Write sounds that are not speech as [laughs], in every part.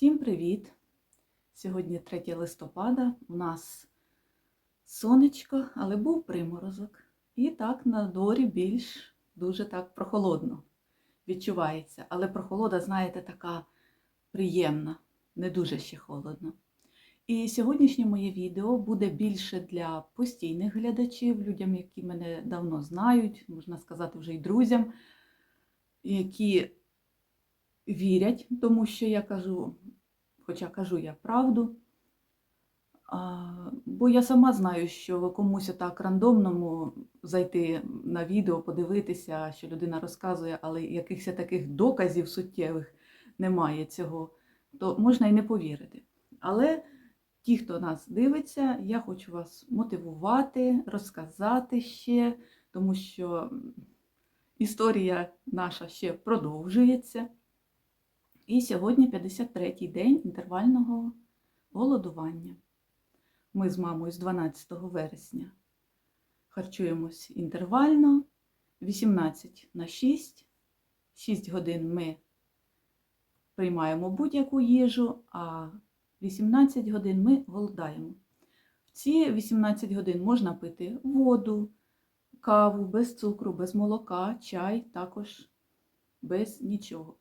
Всім привіт! Сьогодні 3 листопада. У нас сонечко, але був приморозок. І так на дворі більш дуже так прохолодно відчувається. Але прохолода, знаєте, така приємна, не дуже ще холодно. І сьогоднішнє моє відео буде більше для постійних глядачів, людям, які мене давно знають, можна сказати, вже й друзям, які вірять тому, що я кажу, хоча кажу я правду. А, бо я сама знаю, що комусь так рандомному зайти на відео, подивитися, що людина розказує, але якихось таких доказів суттєвих немає цього, то можна і не повірити. Але ті, хто нас дивиться, я хочу вас мотивувати, розказати ще, тому що історія наша ще продовжується. І сьогодні 53-й день інтервального голодування. Ми з мамою з 12 вересня харчуємось інтервально, 18 на 6. 6 годин ми приймаємо будь-яку їжу, а 18 годин ми голодаємо. В ці 18 годин можна пити воду, каву без цукру, без молока, чай також без нічого.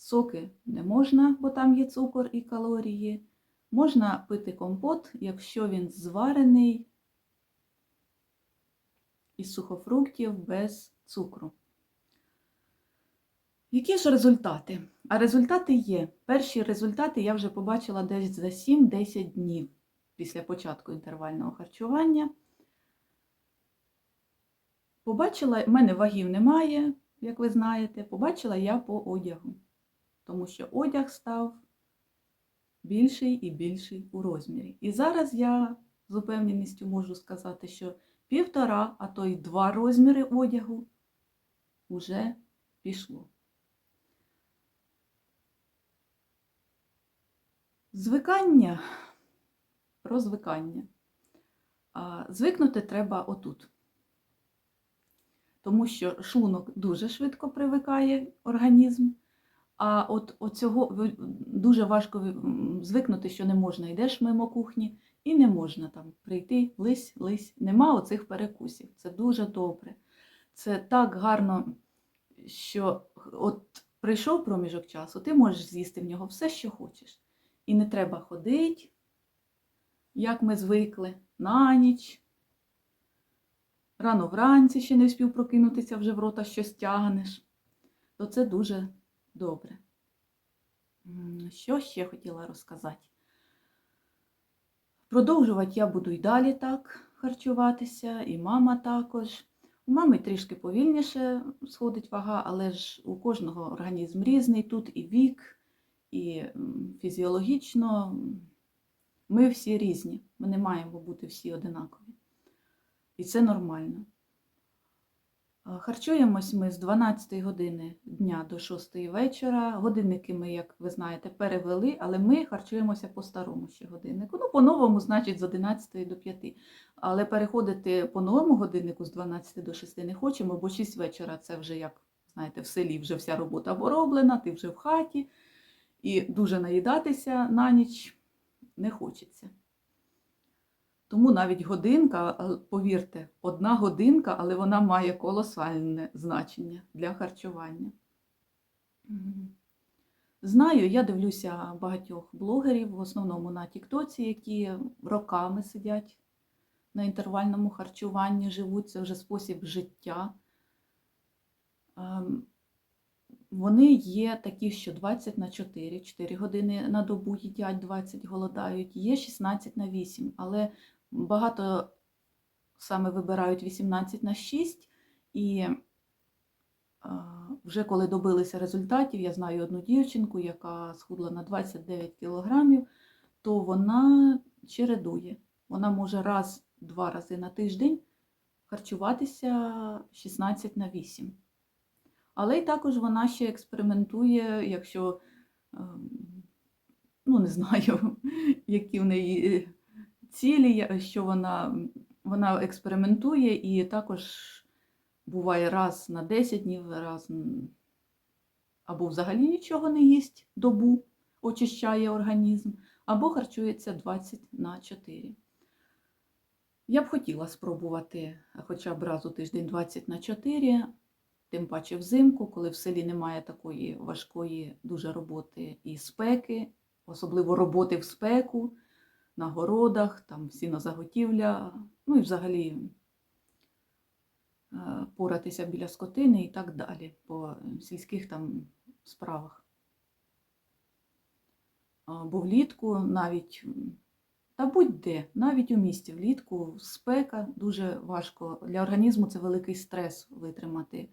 Соки не можна, бо там є цукор і калорії. Можна пити компот, якщо він зварений із сухофруктів без цукру. Які ж результати? А результати є. Перші результати я вже побачила десь за 7-10 днів після початку інтервального харчування. Побачила, в мене вагів немає, як ви знаєте, побачила я по одягу тому що одяг став більший і більший у розмірі. І зараз я з упевненістю можу сказати, що півтора, а то й два розміри одягу вже пішло. Звикання про звикання. Звикнути треба отут. Тому що шлунок дуже швидко привикає організм. А от оцього дуже важко звикнути, що не можна. Йдеш мимо кухні і не можна там прийти, лись, лись. Нема оцих перекусів. Це дуже добре. Це так гарно, що от прийшов проміжок часу, ти можеш з'їсти в нього все, що хочеш. І не треба ходити, як ми звикли, на ніч. Рано вранці ще не встиг прокинутися, вже в рота щось тягнеш. То це дуже Добре. Що ще хотіла розказати? Продовжувати я буду і далі так харчуватися, і мама також. У мами трішки повільніше сходить вага, але ж у кожного організм різний. Тут і вік, і фізіологічно. Ми всі різні. Ми не маємо бути всі одинакові. І це нормально. Харчуємось ми з 12 години дня до 6 вечора. Годинники ми, як ви знаєте, перевели, але ми харчуємося по старому ще годиннику. Ну, по-новому, значить, з 11 до 5. Але переходити по новому годиннику з 12 до 6 не хочемо, бо 6 вечора це вже, як знаєте, в селі вже вся робота пороблена, ти вже в хаті. І дуже наїдатися на ніч не хочеться. Тому навіть годинка, повірте, одна годинка, але вона має колосальне значення для харчування. Знаю, я дивлюся багатьох блогерів, в основному на Тіктоці, які роками сидять на інтервальному харчуванні, живуть, це вже спосіб життя. Ем, вони є такі, що 20 на 4, 4 години на добу їдять, 20 голодають, є 16 на 8, але Багато саме вибирають 18 на 6, і вже коли добилися результатів, я знаю одну дівчинку, яка схудла на 29 кілограмів, то вона чередує. Вона може раз-два рази на тиждень харчуватися 16 на 8. Але й також вона ще експериментує, якщо, ем, ну, не знаю, [laughs] які в неї цілі, що вона вона експериментує і також буває раз на 10 днів, раз або взагалі нічого не їсть добу, очищає організм, або харчується 20 на 4. Я б хотіла спробувати хоча б раз у тиждень 20 на 4, тим паче взимку, коли в селі немає такої важкої дуже роботи і спеки, особливо роботи в спеку, на городах, там сінозаготівля, ну і взагалі е, поратися біля скотини і так далі по сільських там справах. Бо влітку навіть, та будь-де, навіть у місті влітку спека дуже важко. Для організму це великий стрес витримати,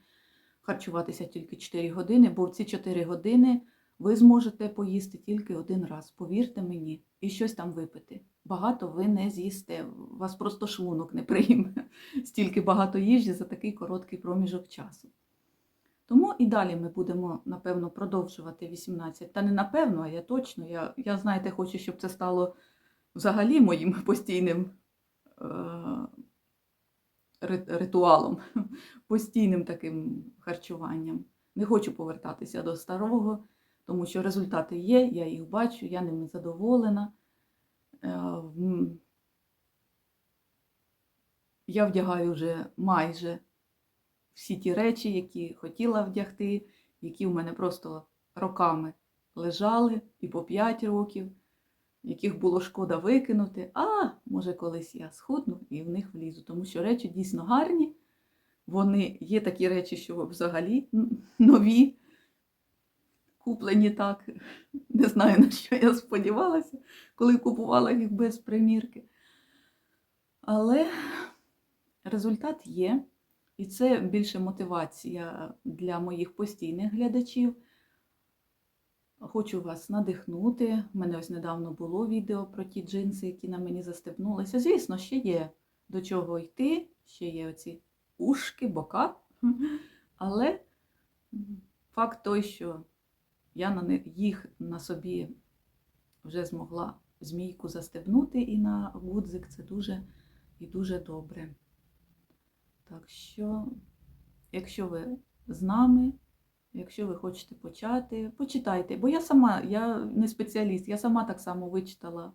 харчуватися тільки 4 години, бо в ці 4 години ви зможете поїсти тільки один раз, повірте мені, і щось там випити. Багато ви не з'їсте, вас просто шлунок не прийме [laughs] стільки багато їжі за такий короткий проміжок часу. Тому і далі ми будемо, напевно, продовжувати 18. Та не напевно, а я точно. Я, я знаєте, хочу, щоб це стало взагалі моїм [laughs] постійним е, ритуалом, [laughs] постійним таким харчуванням. Не хочу повертатися до старого, тому що результати є, я їх бачу, я ними задоволена. Е, Я вдягаю вже майже всі ті речі, які хотіла вдягти, які в мене просто роками лежали і по 5 років, яких було шкода викинути. А може колись я схудну і в них влізу, тому що речі дійсно гарні. Вони є такі речі, що взагалі нові, куплені так. Не знаю, на що я сподівалася, коли купувала їх без примірки. Але результат є. І це більше мотивація для моїх постійних глядачів. Хочу вас надихнути. У мене ось недавно було відео про ті джинси, які на мені застебнулися. Звісно, ще є до чого йти, ще є оці ушки, бока. [laughs] Але факт той, що я на них, їх на собі вже змогла змійку застебнути і на гудзик, це дуже і дуже добре. Так що, якщо ви з нами, якщо ви хочете почати, почитайте. Бо я сама, я не спеціаліст, я сама так само вичитала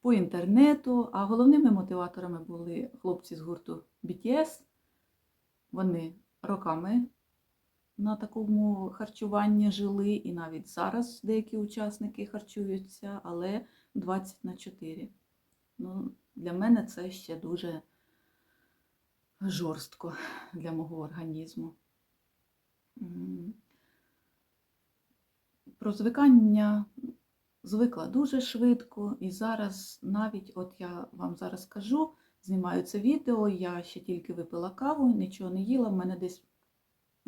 по інтернету, а головними мотиваторами були хлопці з гурту BTS. Вони роками на такому харчуванні жили, і навіть зараз деякі учасники харчуються, але 20 на 4. Ну, для мене це ще дуже жорстко для мого організму. Про звикання звикла дуже швидко, і зараз навіть, от я вам зараз кажу, знімаю це відео, я ще тільки випила каву, нічого не їла, в мене десь,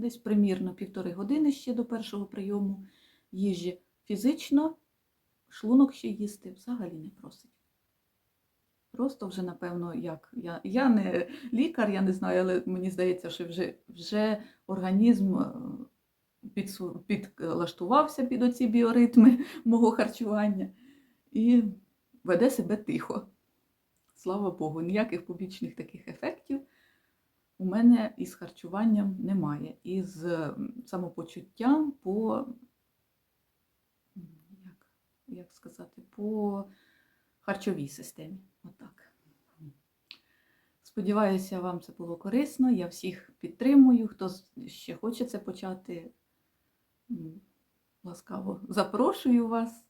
десь примірно півтори години ще до першого прийому їжі. Фізично шлунок ще їсти взагалі не просить. Просто вже, напевно, як. Я, я не лікар, я не знаю, але мені здається, що вже, вже організм е, підлаштувався під оці біоритми мого харчування і веде себе тихо. Слава Богу, ніяких побічних таких ефектів у мене із харчуванням немає. І з самопочуттям по, як, як сказати, по харчовій системі. Отак. Сподіваюся, вам це було корисно. Я всіх підтримую. Хто ще хоче це почати, ласкаво запрошую вас.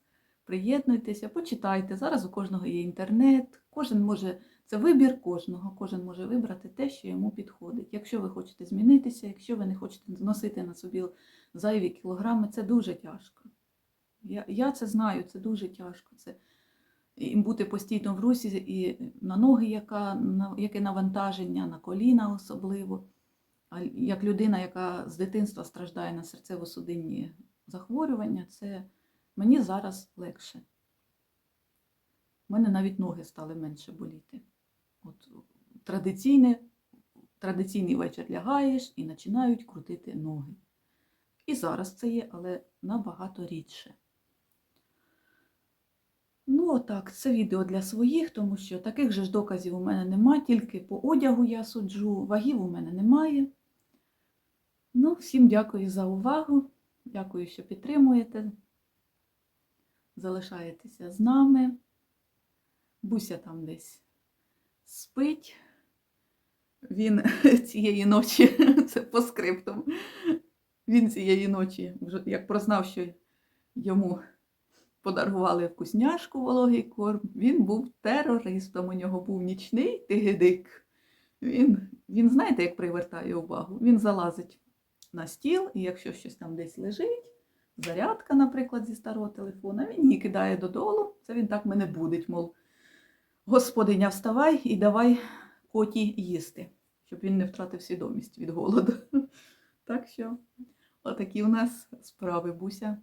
Приєднуйтеся, почитайте. Зараз у кожного є інтернет, кожен може, це вибір кожного, кожен може вибрати те, що йому підходить. Якщо ви хочете змінитися, якщо ви не хочете носити на собі зайві кілограми, це дуже тяжко. Я, я це знаю, це дуже тяжко. Це і бути постійно в русі, і на ноги, яка, на- яке навантаження, на коліна особливо. А як людина, яка з дитинства страждає на серцево-судинні захворювання, це мені зараз легше. У мене навіть ноги стали менше боліти. От традиційне, традиційний вечір лягаєш і починають крутити ноги. І зараз це є, але набагато рідше. Ну, отак, це відео для своїх, тому що таких же ж доказів у мене немає, тільки по одягу я суджу, вагів у мене немає. Ну, всім дякую за увагу. Дякую, що підтримуєте. залишаєтеся з нами. Буся там десь спить. Він [laughs] цієї ночі, [laughs] це по скриптам, він цієї ночі, вже як прознав, що йому подарували вкусняшку вологий корм, він був терористом. У нього був нічний тигидик. Він, він знаєте, як привертає увагу? Він залазить на стіл, і якщо щось там десь лежить, зарядка, наприклад, зі старого телефона, він її кидає додолу. Це він так мене будить, мов, господиня, вставай і давай коті їсти, щоб він не втратив свідомість від голоду. [laughs] Так що, отакі у нас справи Буся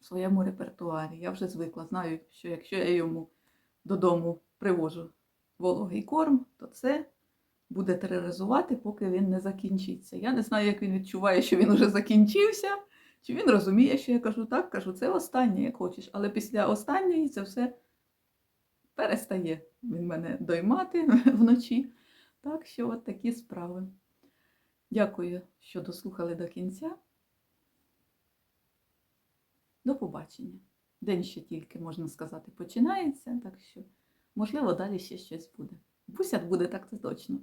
в своєму репертуарі. Я вже звикла, знаю, що якщо я йому додому привожу вологий корм, то це буде тероризувати, поки він не закінчиться. Я не знаю, як він відчуває, що він вже закінчився, чи він розуміє, що я кажу так, кажу, це останнє, як хочеш. Але після останньої це все перестає він мене доймати [laughs] вночі. Так що от такі справи. Дякую, що дослухали до кінця. До побачення. День ще тільки, можна сказати, починається, так що, можливо, далі ще щось буде. Бусят буде так це точно.